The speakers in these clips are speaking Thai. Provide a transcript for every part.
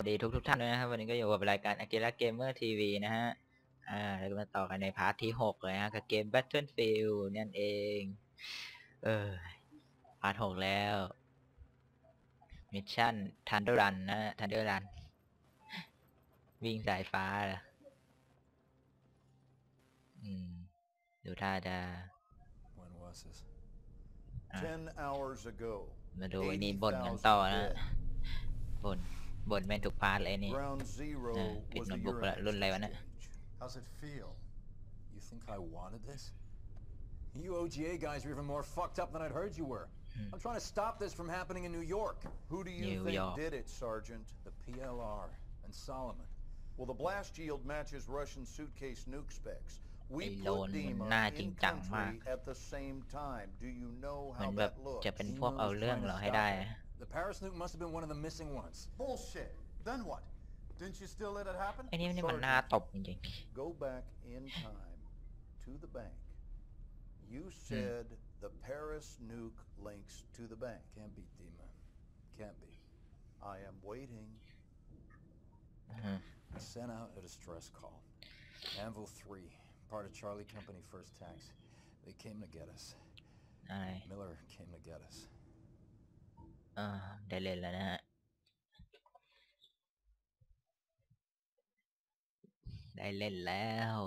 ละครับแล้วสวัสดีทุกทุกๆท่านด้วยนะครับ วันนี้ก็อยู่กับรายการ Akira Gamer TV นะฮะ อ่าเราก็มาต่อกันในพาร์ทที่ 6 เลยฮะ กับเกม Battlefield นั่นเอง เออ พาร์ท 6 แล้ว มิชชั่น Thunder Run นะ Thunder Run วิ่งสายฟ้าเหรออืม ดูท่าจะ When was this? Ah. Ten hours ago, มาดูไอ้นี่บ่นกันต่อนะบ่น บ่นแม่งทุกพาร์ทเลยนี่ ground zero Ah, pick was the notebook pala, urine lun lai exit wala. stage. How's it feel? You think I wanted this? You OGA guys are even more fucked up than I'd heard you were. Hmm. I'm trying to stop this from happening in New York. Who do you New think York. did it, Sergeant? The PLR and Solomon. Well, the blast yield matches Russian suitcase nuke specs. We ไอ้โลน put มัน Dima หน้าจริง in จังมาก country at the same time. Do you know เหมือ how นแบบ that looks? จะเป็นพวกเอาเรื่องเราให้ได้อะ The Paris nuke must have been one of the missing ones. Bullshit. Then what? Didn't you still let it happen? ไอ้นี่นี่มันหน้าตบจริง Go back in time to the bank. You said the Paris nuke links to the bank. Can't be Dima. Can't be. I am waiting. ๆอืม I sent out a distress call. Anvil 3, part of Charlie Company First Tax. They came to get us. อะไร Miller came to get us. เออได้เล่นแล้วนะฮะได้เล่นแล้ว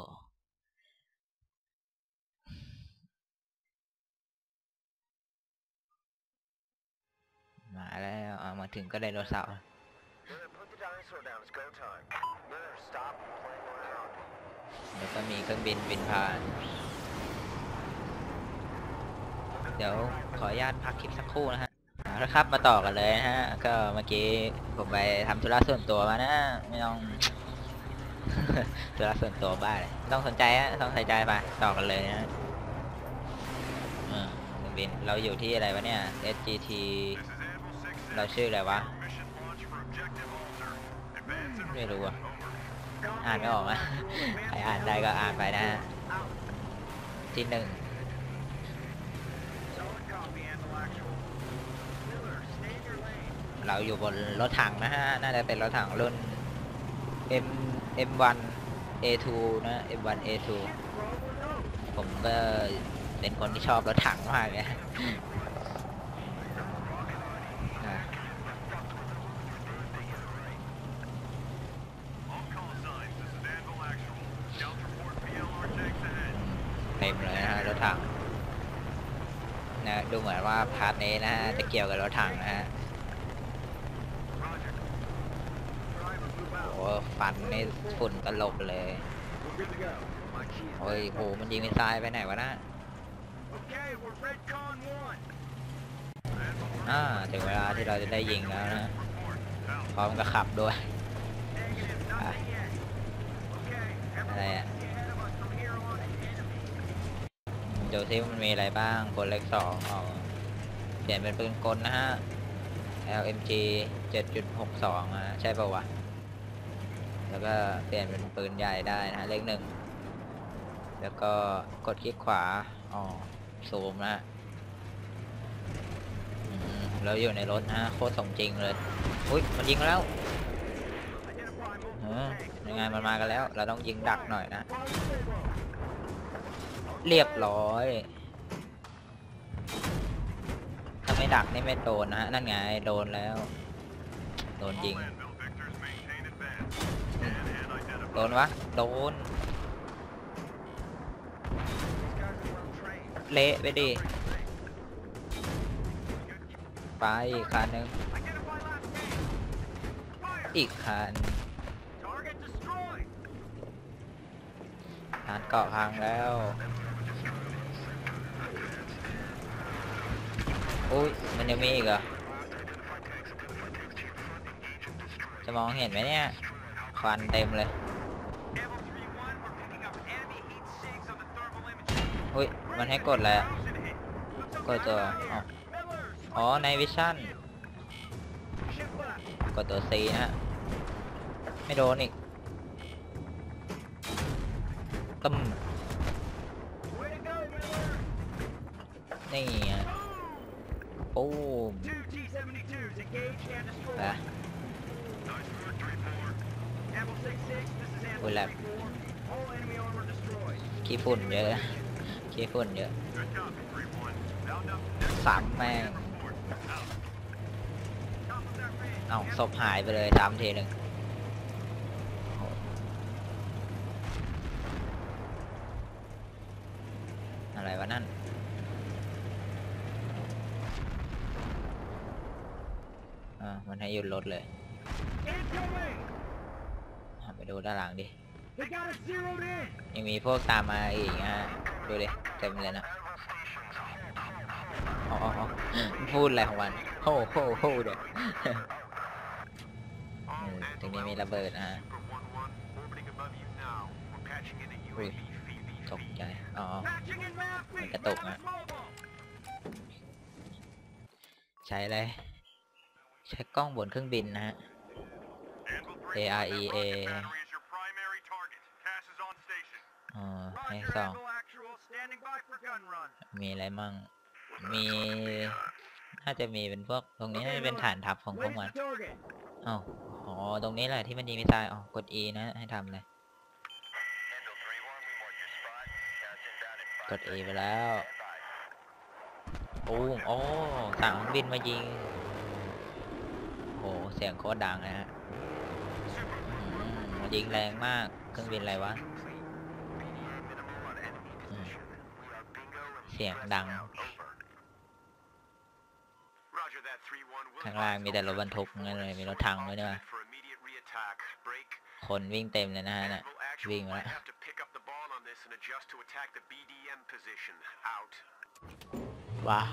มาแล้วเอามาถึงก็ได้โนเสาร์ แล้วก็มีเครื่องบินบินผ่าน เดี๋ยวขออนุญาตพักคลิปสักครู่นะฮะ เอาละครับมาต่อกันเลยนะฮะ ก็เมื่อกี้ผมไปทำธุระส่วนตัวมานะ ไม่ต้อง ธุระส่วนตัวบ้าเลยไม่ต้องสนใจฮะต้องใส่ใจไปต่อกันเลยนะฮะอ่าเครื่อบินเราอยู่ที่อะไรวะเนี่ย SGT เราชื่ออะไรวะ ไม่รู้อะ อ่านไม่ออกอะใครอ่านได้ก็อ่านไปนะฮะ ที่หนึ่ง เราอยู่บนรถถังนะฮะ น่าจะเป็นรถถังรุ่น M M1 A2 นะ M1 A2 ผมก็เป็นคนที่ชอบรถถังมากเลยอะเต็มเลยนะฮะรถถังนะดูเหมือนว่าพาร์ทนี้นะฮะจะเกี่ยวกับรถถังนะฮะ โอ้โห ฟันนี่ฝุ่นตลบเลย โอ้ยโหมันยิงเป็นทรายไปไหนวะนะอ่าถึงเวลาที่เราจะได้ยิงแล้วนะ พร้อมกับขับด้วย อะไรอะ everyone ahead of us from here on is enemy. ดูซิมันมีอะไรบ้างกดเลขสองอ๋อเปลี่ยนเป็นปืนกลนะฮะ LMG 7.62อะใช่ป่าวะ แล้วก็เปลี่ยนเป็นปืนใหญ่ได้นะเลขหนึ่งแล้วก็กดคลิกขวาอ๋อซูมนะฮะอืมแล้วอยู่ในรถนะโคตรสมจริงเลยอุ้ยมันยิงแล้วยังไงมันมากันแล้ว เราต้องยิงดักหน่อยนะ เรียบร้อยถ้าไม่ดักนี่ไม่โดนนะฮะนั่นไงโดนแล้ว โดนยิง โดนวะ โดน เละไปดิ ไปอีกคันนึง อีกคันฐานเกาะพังแล้วอุ้ย มันยังมีอีกเหรอ จะมองเห็นไหมเนี่ย ควันเต็มเลย มันให้กดแล้วกดตัวอ๋อในวิชั่นกดตัว C นะฮะ ไม่โดนอีกตึมนี่โอ้มไปอุ้ยแลบขี้ฝุ่นเยอะ ขี้ฝุ่นเยอะสามแม่งเอาศพหายไปเลยสามทีหนึ่งอะไรวะนั่นอ่ามันให้หยุดรถเลยไปดูด้านหลังดิ ยังมีพวกตามมาอีกนะฮะ ดูดิเต็มเลยนะอ๋อพูดอะไรของมันโอ้โหโหเดี๋ยวตรงนี้มีระเบิดนะฮะตกใจ อ๋อมันกระตุกนะใช้อะไร ใช้กล้องบนเครื่องบินนะฮะ A R E A อ๋อให้สอง มีอะไรมั่ง มี น่าจะมีเป็นพวก ตรงนี้น่าจะเป็นฐานทัพของพวกมัน target. อ้าวอ๋อ ตรงนี้แหละที่มันยิงมิสไซล์อ๋อ กด E นะ ให้ทำเลย กด E ไปแล้วปูมโอ้สั่งเครื่องบินมายิง โอ้เสียงโคตรดังเลยฮะอืมมันยิงแรงมาก เครื่องบินอะไรวะ อืม เสียงดัง Roger that 3-1. We'll ข้างล่างมีแต่รถบรรทุกนั่นเลยมีรถถังด้วยนี่วะ for immediate reattack. Break. คนวิ่งเต็มเลยนะฮะน่ะ Anvil Actual วิ่งมา might แล้ว have to pick up the ball on this and adjust to attack the BDM position. Out. ว้าว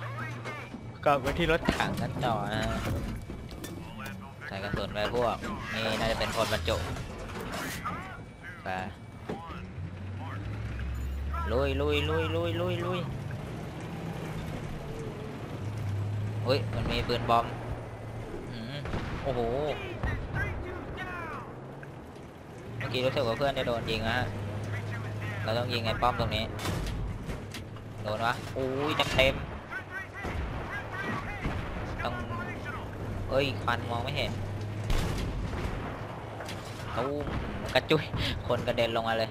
กลับมาที่รถถังกันต่อนะฮะ All Anvil ใส่กระสุนไปพวก นี่น่าจะเป็นคนบรรจุไปลุยลุยลุยลุยลุยลุยเฮ้ย มันมีปืนบอมโอ้โห เมื่อกี้รู้สึกว่าเพื่อนจะโดนยิงนะฮะเราต้องยิงไอ้ป้อมตรงนี้ โดนวะอุ้ยเต็มเต็มต้องเอ้ย ควันมองไม่เห็นตูมกระจุย คนกระเด็นลงมาเลย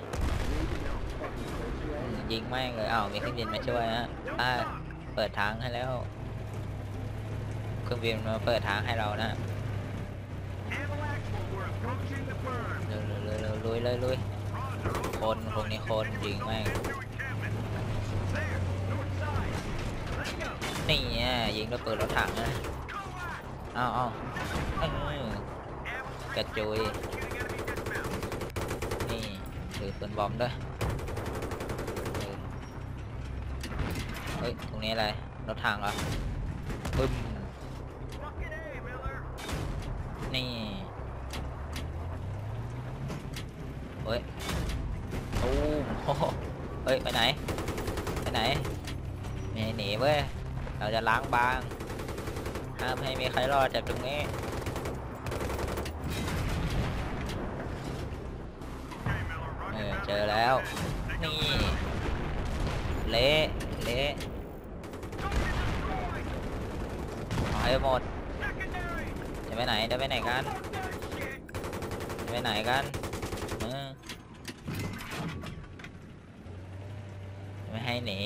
ยิงแม่เลยอ้าว มีเครื่องบินมาช่วยฮะอ่าเปิดทางให้แล้ว เครื่องบินมาเปิดทางให้เรานะเร็วเร็วเร็วลุยเลยลุยคนพวกนี้คนยิงแม่งนี่ไงยิงด้วยปืนรถถังนะเอาเอาเออกระจุยนี่ถือปืนบอมด้วยเฮ้ย ตรงนี้อะไร รถถังเหรอปึ้ม Fucking A, Miller. นี่เฮ้ยตูมโอ้โหเฮ้ย ไปไหน ไปไหน ไม่ให้หนีเว้ย เราจะล้างบาง ห้ามให้มีใครรอดจากตรงนี้ เออเจอแล้ว นี่ เละเละเอาให้หมด จะไปไหน จะไปไหนกัน จะไปไหนกันไม่ให้หนี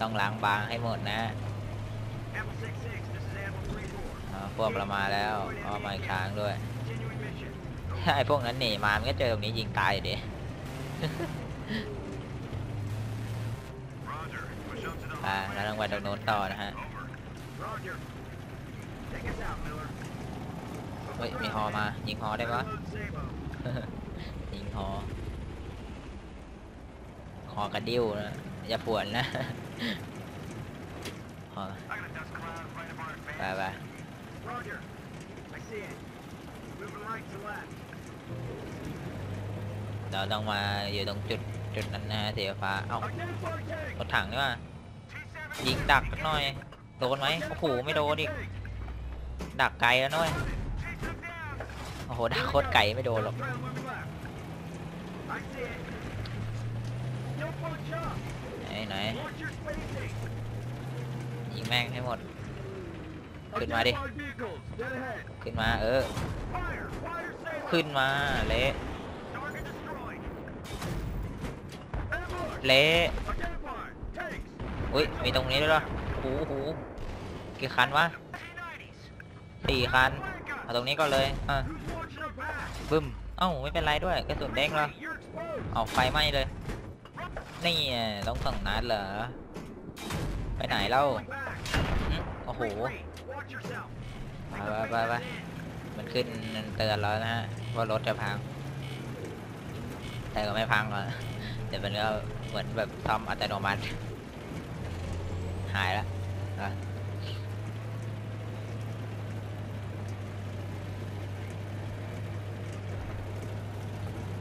ต้องล้างบางให้หมดนะ Apple 6-6, this is Apple 3-4. อ่าพวกเรามาแล้วเอามาอีกครั้งด้วย Continuing mission. ไอ้พวกนั้นหนีมา มันก็เจอตรงนี้ยิงตายอยู่ดิ Roger. Push up to the ไปแล้วต้องไปตรงโน้นต่อนะฮะ Over. Roger. Take us out, Miller. เฮ้ยมีฮอมา ยิงฮอได้ปะ Reload Sabo. ยิงฮอฮอกระดิ้วนะอย่าปวดนะ ฮอ I got a dust cloud right of our ไป advance. ไป Roger. I see it. Moving right to left. เราต้องมาอยู่ตรงจุดจุดนั้นนะฮะสีฟ้า เอ้า Identify tank. รถถังนี่ว่า T7. ยิงดักสักหน่อย โดนไหมโอ้โหไม่โดนอีก ดักไกลแล้วน้อย Chase them down. โอ้โหดักโคตรไกลไม่โดนหรอก ไหนยิงแม่งให้หมด ขึ้นมาดิ ขึ้นมาเออ ขึ้นมาเละเละอุ้ยมีตรงนี้ด้วยเหรอหูหูกี่คันวะสี่คันเอาตรงนี้ก็เลยอ่บึ้มเอ้าไม่เป็นไรด้วยกระสุนแดงเหรอเอาไฟไหม้เลย นี่ต้องส่งนัดเหรอ ไปไหนเล่าโอ้โห ไปไปไปมันขึ้นเตือนแล้วนะฮะว่ารถจะพัง แต่ก็ไม่พังหรอกแต่มันก็เหมือนแบบซ่อมอัตโนมัติ หายแล้วอะ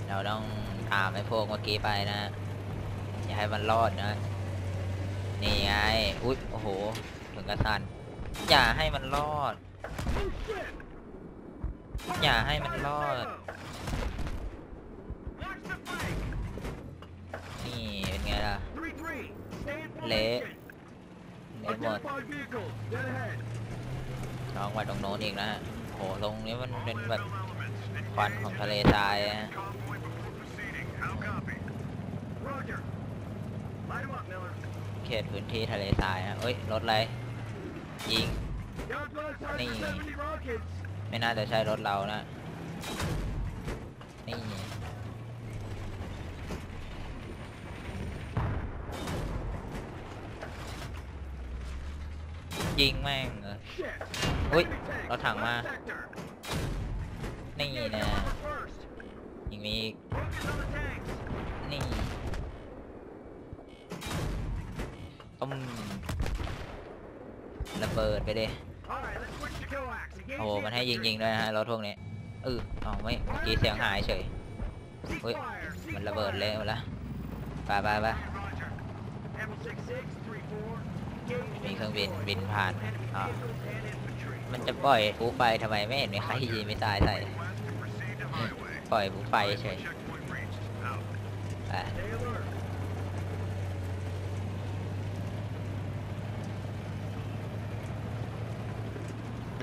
เราต้องตามไอ้พวกเมื่อกี้ไปนะ อย่าให้มันรอดนะ นี่ไง อุ๊ย โอ้โห ถึงกระสัน อย่าให้มันรอด อย่าให้มันรอด นี่เป็นไงล่ะ เละเละหมด Identified vehicles. Dead ahead. ลองไปตรงโน้นอีกนะฮะโหตรงนี้มันเป็นแบบควันของทะเลทรายอะ ขตพื้นที่ทะเลทรายนะเอ้ยรถอะไรยิง นี่ ไม่น่าจะใช่รถเรานะ นี่ยิงแม่งเหรออุ้ยเราถังมา นี่นะยิงนี้ ต้มระเบิดไปดิ All right, let's switch to coax. Engage โอ้โห the มันให้ยิง infantry. ยิงด้วยนะฮะรถพวกนี้เอออ๋อไม่เมื่อกี้เสียงหายเฉย Cease Ui, fire. Cease มันระเบิด fire. เละหมดแล้วไปไปไป Roger. Apple 66, 34. Engage มีเครื่องบิน destroy. บินผ่าน Enemy อ่า vehicles and infantry. มันจะปล่อยฟูไปทำไมไม่เห็นมีใครยิงไม่ตายใส่ Proceed to highway. ปล่อยฟูไฟเฉย Checkpoint reached. Out. ไป Stay alert.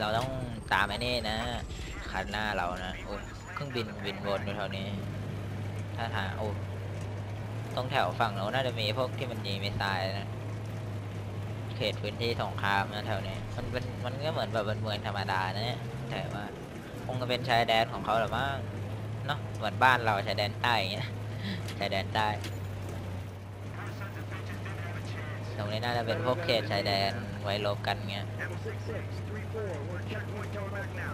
เราต้องตามไอ้นี่นะ คันหน้าเรานะโอ้ยเครื่องบินบินวนอยู่แถวนี้ ถ้าทาโอ้ตรงแถวฝั่งโน้นน่าจะมีพวกที่มันยิงไม่ตายนะ เขตพื้นที่สงครามนะแถวนี้ มันเป็นมันก็เหมือนแบบเมืองธรรมดานะเนี่ยแต่ว่าคงจะเป็นชายแดนของเขาหรือมั้งเนาะเหมือนบ้านเราชายแดนใต้อย่างเงี้ยชายแดนใต้ตรงนี้น่าจะเป็นพวกเขตชายแดน ว้ลบกันเงี้ย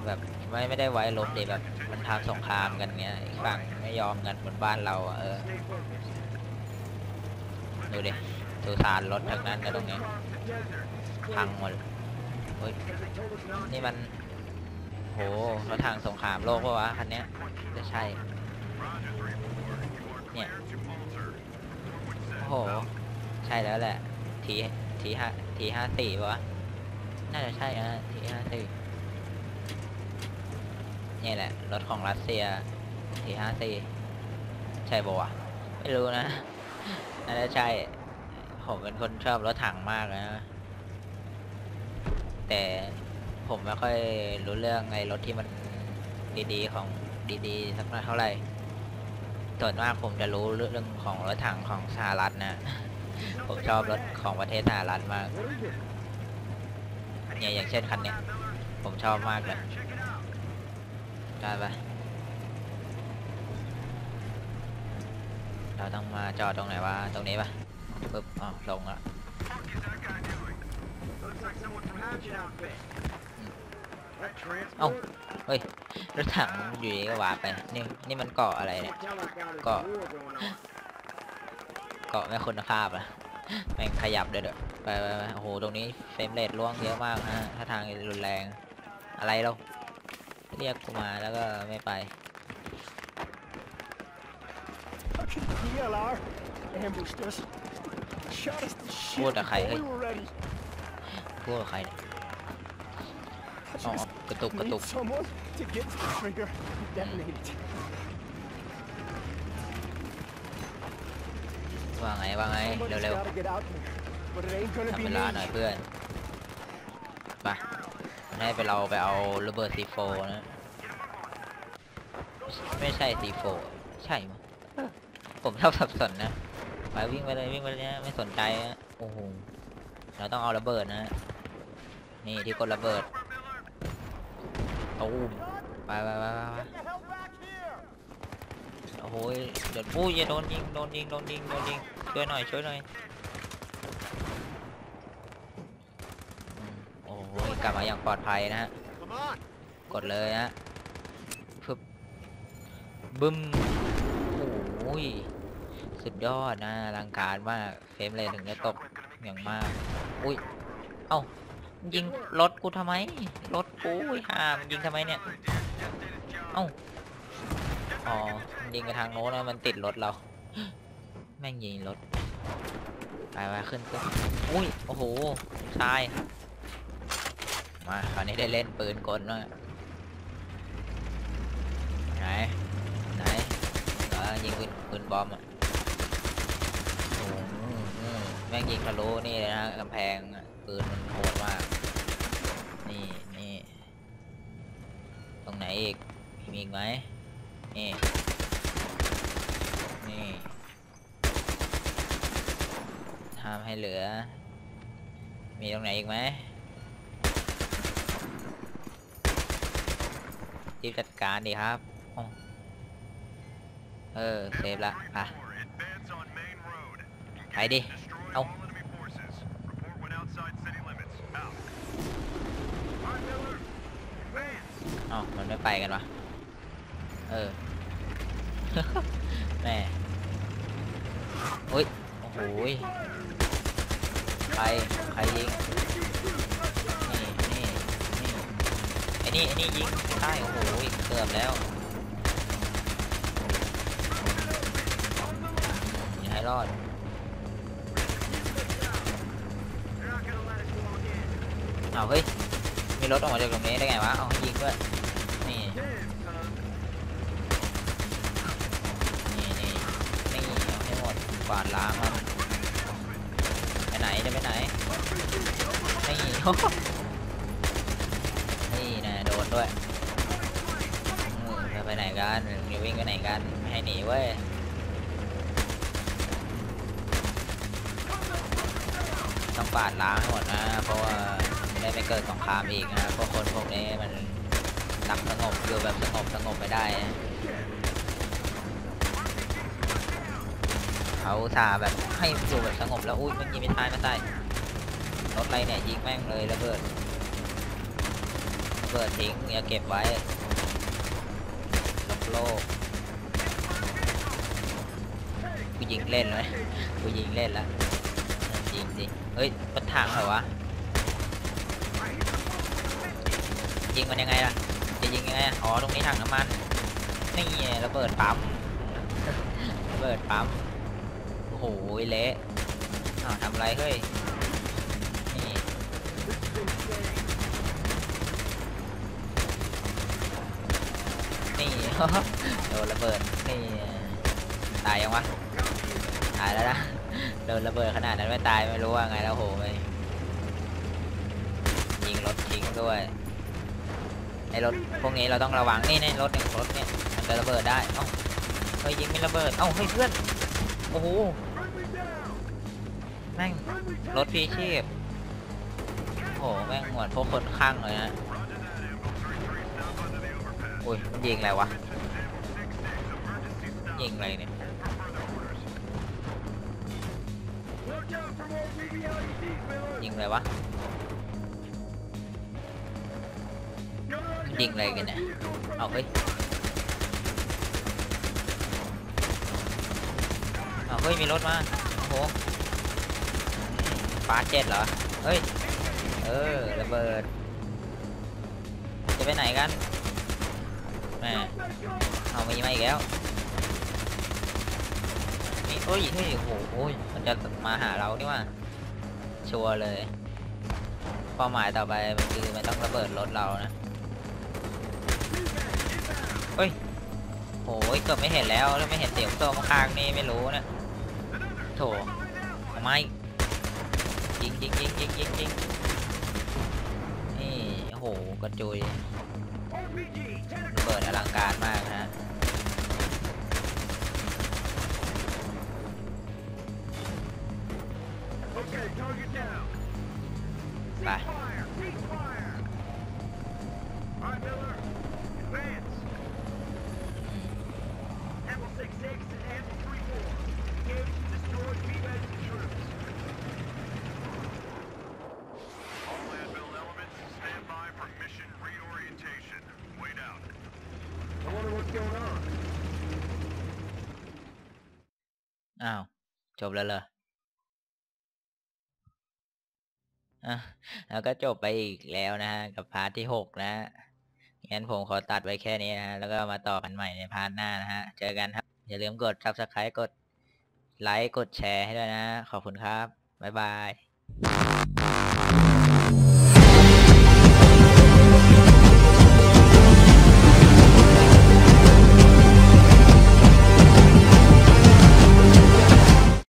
แบบไม่ไม่ได้ไว้ลบเดิแบบมันทำสงครามกันเงี้ยอีกฝั่งไม่ยอมกันเหมือนบ้านเราเออดูดิสุสานรถทั้งนั้นนะตรงนี้พังหมดเฮ้ยนี่มันโหรถทางสงครามโลกปะวะคันเนี้ยจะใช่เนี่ยโอ้โห ใช่แล้วแหละที ทีห้าทีห้าสี่ปะวะน่าจะใช่นะทีห้าสี่นี่แหละ รถของรัสเซียทีห้าสี่ใช่ปะวะไม่รู้นะน่าจะใช่ ผมเป็นคนชอบรถถังมากนะ แต่ผมไม่ค่อยรู้เรื่องไอ้รถที่มันดีๆของดีๆสักเท่าไหร่ส่วนมากผมจะรู้เรื่องของรถถังของสหรัฐนะ ผมชอบรถของประเทศสหรัฐมาก เนี่ยอย่างเช่นคันเนี้ย ผมชอบมากเลยได้ปะเราต้องมาจอดตรงไหนวะ ตรงนี้ปะปึ๊บอ๋อลงละ What is that guy doing? Looks like someone from Hatchet outfit. That transport? เฮ้ย รถถังอยู่ดีก็วาไป นี่ นี่มันเกาะอะไรเนี่ย Tell that guy there's เกาะไม่คุณภาพอะแม่งขยับเด้อเด้อไปไปไปโอ้โหตรงนี้เฟรมเรทล่วงเยอะมากฮะถ้าทางรุนแรงอะไรเราเรียกกูมาแล้วก็ไม่ไป Fucking PLR ambushed us. Shot us to shit What the before hell? we were ready. พูดกับใครเนี่ย I อ๋อ just กระตุกกระตุก ว่าไงว่าไงเร็วๆทำเวลาหน่อยเพื่อนไปให้ไปเราไปเอาระเบิดซีโฟนะไม่ใช่ซีโฟใช่มั้ยผมชอบสับสนนะไปวิ่งไปเลยวิ่งไปเลยนะไม่สนใจนะโอ้โหเราต้องเอาระเบิดนะนี่ที่กดระเบิดตูมไปไปไปไปไปโอ้โหเดี๋ยวปุ้ยยโดนยิงโดนยิงโดนยิงโดนยิง ช่วยหน่อยช่วยหน่อยโอ้โหกลับมาอย่างปลอดภัยนะฮะกดเลยฮะพึบบึ้มโอ้ยสุดยอดนะลังการมากเฟรมเลยถึงจะตกอย่างมากอุ้ยเอ้ายิงรถกูทำไมรถกูอุ้ยห่ามยิงทำไมเนี่ยเอ้าอ๋อยิงไปทางโน้นแล้วมันติดรถเรา ม่งยิงรถ ไปไปขึ้นขึ้นอุ้ย โอ้โหชาย มาคราวนี้ได้เล่นปืนกลแล้วไหน ไหนเออยิงปืนปืนบอมอะโอ้แม่งยิงทะลุนี่เลยนะกำแพงอะปืนมันโหดมาก นี่นี่ตรงไหนอีกมีอีกไหมนี่นี่ ห้ามให้เหลือ มีตรงไหนอีกไหมรีบจัดการดีครับ เออเซฟละอะไปดิ เอาเอามันไม่ไปกันวะเออ แม่โอ้ย โอ้ย ใคร ใครยิง นี่นี่นี่ไอ้นี่ไอ้นี่ยิงใช่โอ้โหเกือบแล้ว อย่าให้รอดเอาเฮ้ย มีรถออกมาจากตรงนี้ได้ไงวะ เอาให้ยิงด้วย นี่ นี่นี่นี่เอาให้หมดกวาดล้างมัน นจะไปไหนนี่นี่นะโดนด้วยจะไปไหนกันจะวิ่งไปไหนกันไม่ให้หนีเว้ยต้องปาดล้างให้หมดนะเพราะว่าได้ไม่เกิดสงครามอีกนะพวกคนพวกนี้มันรักสงบอยู่แบบสงบสงบไม่ได้นะ เขาสาแบบให้อยู่แบบสงบแล้วอุ้ยมันยิงไม่ตายไม่ตายรถไรเนี่ยยิงแม่งเลยระเบิดระเบิดทิ้งอย่าเก็บไว้ลบโลกกูยิงเล่นเลยกูยิงเล่นล้วจริงจริเฮ้ยรถถังเหรอวะยิงมันยังไงล่ะจะยิงยังไงอ๋อตรงนี้ถังน้ำมันนี่ระเบิดปั๊มระเบิดปั๊ม โอ้โหเละอ้าวทำไรเฮ้ย นี่นี่ โดนระเบิด นี่ ตายยังวะ ตายแล้วนะ โดนระเบิดขนาดนั้นไม่ตายไม่รู้ว่าไงแล้วโหไปยิงรถทิ้งด้วยไอ้รถพวกนี้เราต้องระวังนี่ในรถเนี่ยรถเนี่ยมันจะระเบิดได้ เอ้าเฮ้ยยิงไม่ระเบิด เอ้าเฮ้ยเพื่อน โอ้โห แม่งรถพีชีพโอ้โหแม่งหมือนพวกคนข้างเลยนะโอ้ยมันยิงอะไรวะ ยิงอะไรเนี่ยยิงอะไรวะยิงอะไรกันเนี่ยเอาเฮ้ยเอาเฮ้ยมีรถมาโอ้โห ฟ้าเจ็ดเหรอ เฮ้ย เออระเบิด จะไปไหนกันแหม่เอามีมาอีกแล้ว นี่โอ้ยเฮ้ยโอ้โหโอ้ยมันจะมาหาเรานี่ว่า ชัวร์เลยเป้าหมายต่อไปมันคือมันต้องระเบิดรถเรานะเฮ้ยโอ้ยเกือบไม่เห็นแล้วแล้วไม่เห็นเสียงโซ่ข้างนี่ไม่รู้นะโถทำไม ยิงยิงยิงยิงยิงยิงนี่โอ้โหกระจุยระเบิดอลังการมากนะ จบแล้วเหรออะแล้วก็จบไปอีกแล้วนะฮะกับพาร์ทที่หกนะฮะงั้นผมขอตัดไว้แค่นี้นะฮะแล้วก็มาต่อกันใหม่ในพาร์ทหน้านะฮะ เจอกันครับ อย่าลืมกด subscribe กดไลค์กดแชร์ให้ด้วยนะ ขอบคุณครับ บ๊ายบาย